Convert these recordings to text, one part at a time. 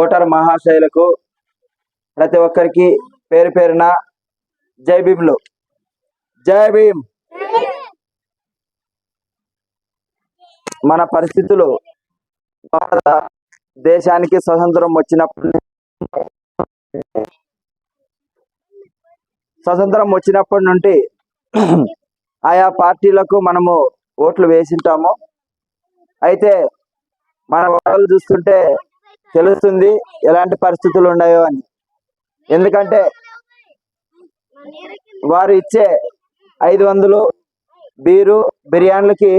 Voter మహాశైలకు ప్రతి ఒక్కరికి పేరు పేరున జై భీమ్లు. జై భీమ్. మన పరిస్థితులు భారత దేశానికి స్వతంత్రం వచ్చినప్పుడు స్వతంత్రం వచ్చినప్పటి నుండి ఆయా పార్టీలకు మనము ఓట్లు వేసింటాము. అయితే మన వాళ్ళు చూస్తుంటే తెలుస్తుంది ఎలాంటి పరిస్థితులు ఉన్నాయో అని. ఎందుకంటే వారు ఇచ్చే ఐదు వందలు బీరు బిర్యానీలకి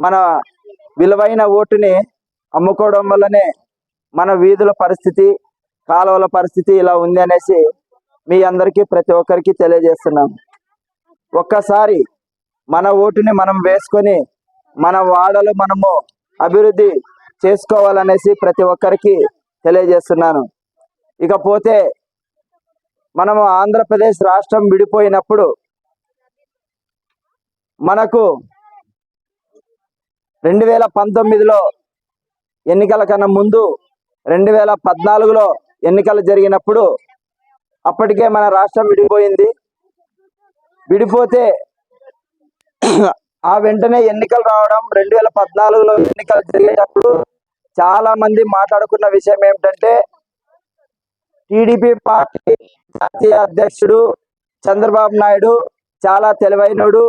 మన విలువైన ఓటుని అమ్ముకోవడం వల్లనే మన వీధుల పరిస్థితి కాలువల పరిస్థితి ఇలా ఉంది అనేసి మీ అందరికీ ప్రతి ఒక్కరికి తెలియజేస్తున్నాం. ఒక్కసారి మన ఓటుని మనం వేసుకొని మన వాడలు మనము అభివృద్ధి చేసుకోవాలనేసి ప్రతి ఒక్కరికి తెలియజేస్తున్నాను. ఇకపోతే మనము ఆంధ్రప్రదేశ్ రాష్ట్రం విడిపోయినప్పుడు మనకు రెండు వేల పంతొమ్మిదిలో ఎన్నికల కన్నా ముందు రెండు వేల పద్నాలుగులో ఎన్నికలు జరిగినప్పుడు అప్పటికే మన రాష్ట్రం విడిపోయింది. విడిపోతే ఆ వెంటనే ఎన్నికలు రావడం రెండు వేల పద్నాలుగులో ఎన్నికలు జరిగేటప్పుడు చాలా మంది మాట్లాడుకున్న విషయం ఏమిటంటే టీడీపీ పార్టీ జాతీయ అధ్యక్షుడు చంద్రబాబు నాయుడు చాలా తెలివైనడు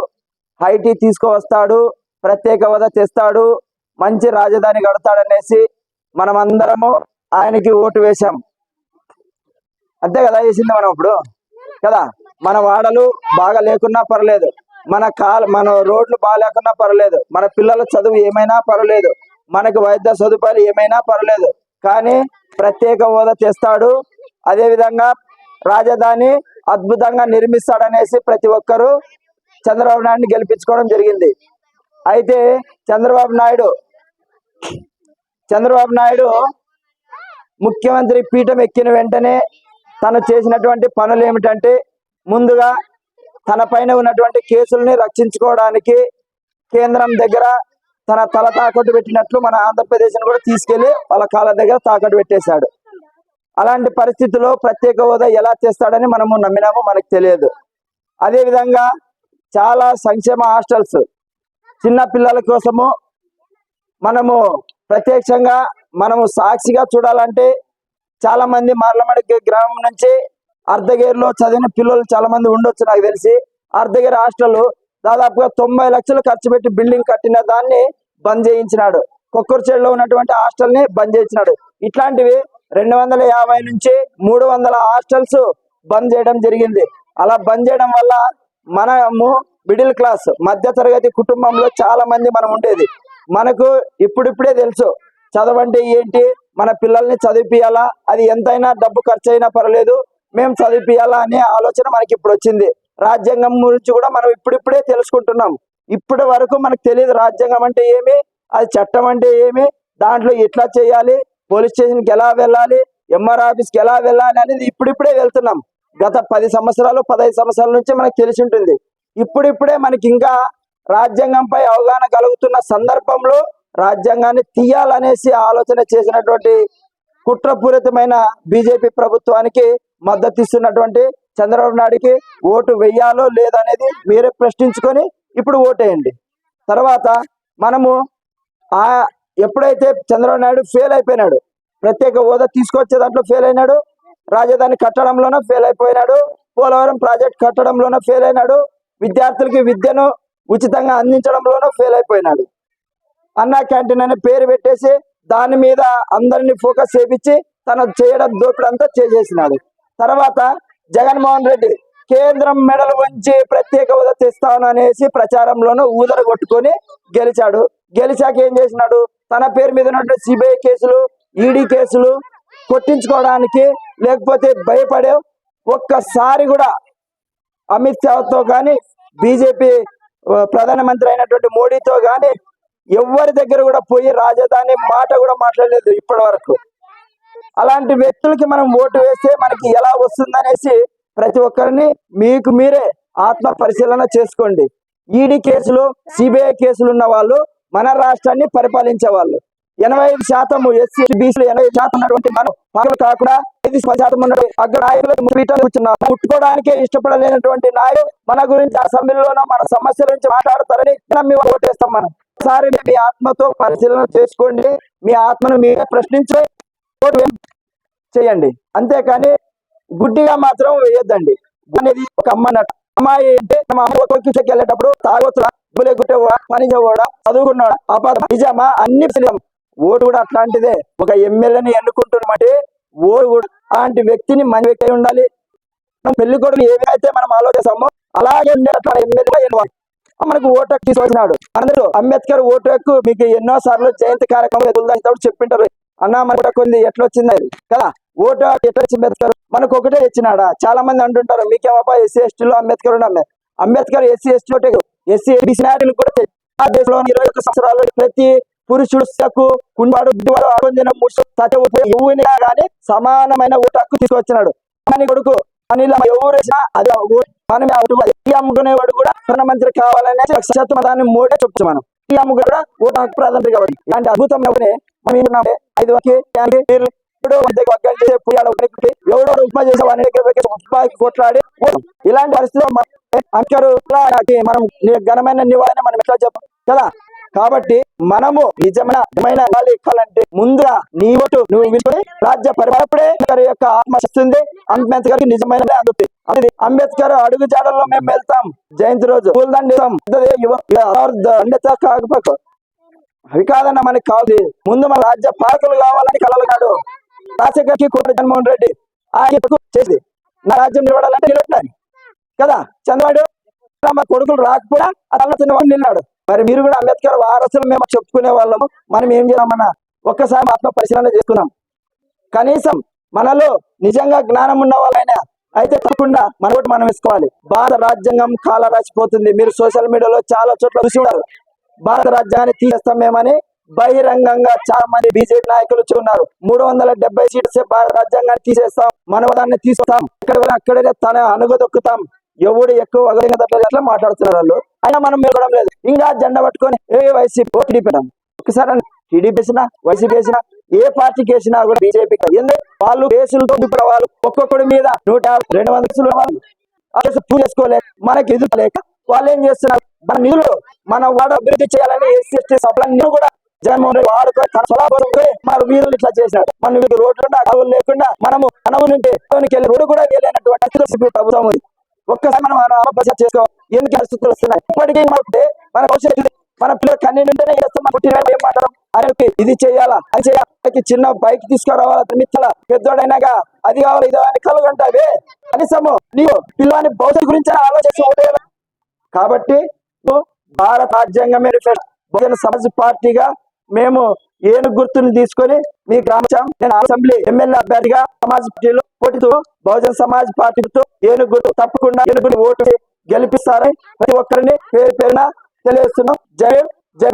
హైటీ తీసుకువస్తాడు ప్రత్యేక హోదా తెస్తాడు మంచి రాజధాని కడతాడనేసి మనమందరము ఆయనకి ఓటు వేశాం. అంతే కదా వేసింది మనం ఇప్పుడు. కదా మన వాడలు బాగా లేకున్నా పర్లేదు. మన కాల్ మన రోడ్లు బాగా లేకున్నా పర్లేదు మన పిల్లల చదువు ఏమైనా పర్లేదు మనకు వైద్య సదుపాయాలు ఏమైనా పర్లేదు కానీ ప్రత్యేక హోదా తెస్తాడు. అదే విధంగా రాజధాని అద్భుతంగా నిర్మిస్తాడనేసి ప్రతి ఒక్కరూ చంద్రబాబు నాయుడిని గెలిపించుకోవడం జరిగింది. అయితే చంద్రబాబు నాయుడు చంద్రబాబు నాయుడు ముఖ్యమంత్రి పీఠం ఎక్కిన వెంటనే తను చేసినటువంటి పనులు ఏమిటంటే ముందుగా తన పైన ఉన్నటువంటి కేసుల్ని రక్షించుకోవడానికి కేంద్రం దగ్గర తన తల తాకట్టు పెట్టినట్లు మన ఆంధ్రప్రదేశ్ని కూడా తీసుకెళ్ళి వాళ్ళ కాళ్ళ దగ్గర తాకట్టు పెట్టేశాడు. అలాంటి పరిస్థితుల్లో ప్రత్యేక హోదా ఎలా చేస్తాడని మనము నమ్మినామో మనకు తెలియదు. అదే విధంగా చాలా సంక్షేమ హాస్టల్స్ చిన్న పిల్లల కోసము మనము ప్రత్యక్షంగా మనము సాక్షిగా చూడాలంటే చాలా మంది మార్లమడి గ్రామం నుంచి అర్ధగేరులో చదివిన పిల్లలు చాలా మంది ఉండొచ్చు నాకు తెలిసి. అర్ధగేరు హాస్టల్ దాదాపుగా తొంభై లక్షలు ఖర్చు పెట్టి బిల్డింగ్ కట్టిన దాన్ని బంద్ చేయించినాడు. కొక్కర్చేడులో ఉన్నటువంటి హాస్టల్ని బంద్ చేయించినాడు. ఇట్లాంటివి రెండు వందల యాభై నుంచి మూడు వందల హాస్టల్స్ బంద్ చేయడం జరిగింది. అలా బంద్ చేయడం వల్ల మనము మిడిల్ క్లాస్ మధ్య తరగతి కుటుంబంలో చాలా మంది మనం ఉండేది. మనకు ఇప్పుడిప్పుడే తెలుసు చదవంటే ఏంటి? మన పిల్లల్ని చదివిపియాలా అది ఎంతైనా డబ్బు ఖర్చు అయినా పర్లేదు మేము చదివిపియాలా అనే ఆలోచన మనకి ఇప్పుడు వచ్చింది రాజ్యాంగం గురించి కూడా మనం ఇప్పుడిప్పుడే తెలుసుకుంటున్నాం. ఇప్పటి వరకు మనకు తెలియదు రాజ్యాంగం అంటే ఏమి అది చట్టం అంటే ఏమి దాంట్లో ఎట్లా చేయాలి పోలీస్ స్టేషన్కి ఎలా వెళ్ళాలి ఎంఆర్ ఆఫీస్కి ఎలా వెళ్ళాలి అనేది ఇప్పుడిప్పుడే వెళ్తున్నాం. గత పది సంవత్సరాలు పదహైదు సంవత్సరాల నుంచి మనకు తెలిసి ఉంటుంది ఇప్పుడిప్పుడే మనకి ఇంకా రాజ్యాంగంపై అవగాహన కలుగుతున్న సందర్భంలో రాజ్యాంగాన్ని తీయాలనేసి ఆలోచన చేసినటువంటి కుట్రపూరితమైన బీజేపీ ప్రభుత్వానికి మద్దతు ఇస్తున్నటువంటి చంద్రబాబు నాయుడికి ఓటు వెయ్యాలో లేదనేది మీరే ప్రశ్నించుకొని ఇప్పుడు ఓటేయండి. తర్వాత మనము ఆ ఎప్పుడైతే చంద్రబాబు నాయుడు ఫెయిల్ అయిపోయినాడు ప్రత్యేక హోదా తీసుకొచ్చే దాంట్లో ఫెయిల్ అయినాడు రాజధాని కట్టడంలోనూ ఫెయిల్ అయిపోయినాడు పోలవరం ప్రాజెక్ట్ కట్టడంలోనూ ఫెయిల్ అయినాడు విద్యార్థులకి విద్యను ఉచితంగా అందించడంలోనూ ఫెయిల్ అయిపోయినాడు. అన్నా క్యాంటీన్ అనే పేరు పెట్టేసి దాని మీద అందరినీ ఫోకస్ చేపించి తన చేయడం దోపిడంతా చేసేసినాడు. తర్వాత జగన్మోహన్ రెడ్డి కేంద్రం మెడలు వంచి ప్రత్యేక హోదా తెస్తాను అనేసి ప్రచారంలోనూ ఊదర కొట్టుకొని గెలిచాడు. గెలిచాక ఏం చేసినాడు? తన పేరు మీద ఉన్నటువంటి సిబిఐ కేసులు ఈడీ కేసులు కొట్టించుకోవడానికి లేకపోతే భయపడే ఒక్కసారి కూడా అమిత్ షాతో కానీ బీజేపీ ప్రధానమంత్రి అయినటువంటి మోడీతో కానీ ఎవరి దగ్గర కూడా పోయి రాజధాని మాట కూడా మాట్లాడలేదు ఇప్పటి వరకు. అలాంటి వ్యక్తులకి మనం ఓటు వేస్తే మనకి ఎలా వస్తుందనేసి ప్రతి ఒక్కరిని మీకు మీరే ఆత్మ పరిశీలన చేసుకోండి. ఈడీ కేసులు సిబిఐ కేసులు ఉన్న వాళ్ళు మన రాష్ట్రాన్ని పరిపాలించే వాళ్ళు ఎనభై ఐదు శాతం ఎస్సీ బీసీలు ఎనభై శాతం ఉన్నటువంటి మనం పనులు కాకుండా ఐదు శాతం ఉన్నటువంటి అగ్ర నాయకులు పీఠాలు కూర్చున్నారు. పుట్టుకోవడానికే ఇష్టపడలేనటువంటి నాయకులు మన గురించి అసెంబ్లీలోనూ మన సమస్యల గురించి మాట్లాడతారని నమ్మి ఓటేస్తాం మనం. ఒకసారి మీ ఆత్మతో పరిశీలన చేసుకోండి. మీ ఆత్మను మీరే ప్రశ్నించే. ఓటు చేయండి. అంతేకాని గుడ్డిగా మాత్రం వేయొద్దండి. అనేది ఒక అమ్మ నట అమ్మాయి అంటే మా అమ్మ కొడుకుకి వెళ్ళేటప్పుడు తాగొచ్చుడా గుట్టేవాడా పని చేయవాడా చదువుకున్నాడా అపాధ నిజమా? అన్ని ఓటు కూడా అట్లాంటిదే. ఒక ఎమ్మెల్యేని ఎన్నుకుంటున్నమాట ఓటు కూడా అలాంటి వ్యక్తిని మన వ్యక్తి ఉండాలి. మనం పెళ్ళి కొడుకు ఏవైతే మనం ఆలోచిస్తామో అలాగే ఉండే అట్లా ఎన్నుకోవాలి. మనకు ఓటు హక్కు తీసుకొచ్చినాడు. అందరూ అంబేద్కర్ ఓటు హక్కు మీకు ఎన్నో సార్లు జయంతి కార్యక్రమం చెప్పింటారు. అన్న మనకు కూడా కొన్ని ఎట్లా అది కదా ఓటు ఎట్లా వచ్చి అంబేద్కర్? మనకు ఒకటే ఇచ్చినాడా? చాలా మంది అంటుంటారు మీకేమప్పా ఎస్సీ ఎస్టీలో అంబేద్కర్ ఉండే అంబేద్కర్ ఎస్సీ ఎస్టీ ఒకటే ఎస్సీ ఎస్సీ నాయకులు కూడా దేశంలో ఇరవై ఒక్క సంవత్సరాలు ప్రతి పురుషుడు స్త్రీకు కుండివాడు గుడ్డివాడు ఆరోగ్యం మూడు కానీ సమానమైన ఓటు హక్కు తీసుకొచ్చినాడు. అని కొడుకు అనిల్ ఎవరు అది ఆ మనమే అమ్ముకునేవాడు కూడా ప్రధానమంత్రి కావాలనే శాతం దాన్ని మూడే చెప్తాం మనం. ఈ కూడా ఓటు హక్కు ప్రాధాన్యత కాబట్టి. ఇలాంటి అద్భుతం మనం ఐదు ఎవడో ఎవడో ఉప్మా చేసే వాడి దగ్గర ఉప్మాకి కొట్లాడి ఇలాంటి పరిస్థితుల్లో మన- మనం ఘనమైన నివారణ మనం ఎట్లా చెప్పం? కదా? కాబట్టి మనము నిజమైన నిజమైన నివాళి ముందుగా నీ ఓటు నువ్వు రాజ్య పరిపాలప్పుడే యొక్క ఆత్మ వస్తుంది అంత నిజమైన అందుతుంది. అది అంబేద్కర్ అడుగు జాడల్లో మేము వెళ్తాం. జయంతి రోజు పూలదండ అంబేద్కర్ కాకపోతే అవి కాదన్న మనకి కాదు. ముందు మన రాజ్య పాలకులు కావాలని కలలున్నాడు రాజశేఖర్కి కోట జగన్మోహన్ రెడ్డి ఆయన చేసి నా రాజ్యం నిలబడాలంటే నిలబడాలి. కదా? చంద్రబాబు మా కొడుకులు రాకపోయినా అలా చిన్నవాడు నిన్నాడు మరి మీరు కూడా అంబేద్కర్ వారసులు మేము చెప్పుకునే వాళ్ళము. మనం ఏం చేయాలన్నా ఒక్కసారి ఆత్మ పరిశీలన చేసుకున్నాం. కనీసం మనలో నిజంగా జ్ఞానం ఉన్న వాళ్ళైనా అయితే తప్పకుండా మన ఒకటి మనం వేసుకోవాలి. భారత రాజ్యాంగం కాల రాసిపోతుంది. మీరు సోషల్ మీడియాలో చాలా చోట్ల చూసి ఉన్నారు. భారత రాజ్యాన్ని తీసేస్తాం మేమని బహిరంగంగా చాలా మంది బీజేపీ నాయకులు ఉన్నారు. మూడు వందల డెబ్బై సీట్స్ భారత రాజ్యాంగాన్ని తీసేస్తాం. మనవదాన్ని తీసుకుంటాం ఇక్కడ అక్కడే తన అనుగదొక్కుతాం ఎవడు ఎక్కువ వగలిగిన ఎట్లా మాట్లాడుతున్నారు వాళ్ళు. అయినా మనం మెలగడం లేదు. ఇంకా జెండా పట్టుకొని ఏ వైసీపీ ఓటీడీ ఒకసారి టీడీపీ వేసిన వైసీపీ వేసినా ఏ పార్టీకి వేసినా కూడా బీజేపీ ఎందుకు? వాళ్ళు కేసులతో ఇప్పుడు వాళ్ళు ఒక్కొక్కడి మీద నూట రెండు వందల కేసులు వాళ్ళు. ఆ చేసుకోలేక మనకి ఎదుర్కోలేక వాళ్ళు ఏం చేస్తున్నారు? మన నిధులు మన వాడు అభివృద్ధి చేయాలని ఎస్సీ ఎస్టీ కూడా జగన్మోహన్ రెడ్డి వాడుకో తన మన వీరులు ఇట్లా చేశాడు మన వీరికి రోడ్లు అడవులు లేకుండా మనము అనవు నుండి వెళ్ళి రోడ్డు కూడా వెళ్ళినటువంటి ప్రభుత్వం ఉంది. ఒక్కసారి మనం మన చేసుకో ఎందుకు పరిస్థితులు వస్తున్నాయి? ఇప్పటికీ మనకి మన భవిష్యత్తు మన పిల్లలు కన్నీ ఉంటేనే చేస్తాం. పుట్టిన ఏం మాట్లాడడం అరే ఇది చేయాలా? అది చేయాలి? చిన్న బైక్ తీసుకురావాలా? మిత్తల పెద్దోడైనాగా అది కావాలి ఇది అని కలుగుంటావే కనీసము నీవు పిల్లని భవిష్యత్తు గురించి ఆలోచించి కాబట్టి భారత రాజ్యాంగం బహుజన సమాజ్ పార్టీగా మేము ఏను గుర్తుని తీసుకొని మీ గ్రామం నేను అసెంబ్లీ ఎమ్మెల్యే అభ్యర్థిగా సమాజ్ పార్టీలో పోటీతో బహుజన సమాజ్ పార్టీతో ఏను గుర్తు తప్పకుండా ఏనుగుని ఓటు గెలిపిస్తారని ప్రతి ఒక్కరిని పేరు పేరున తెలియజేస్తున్నాం. జై జై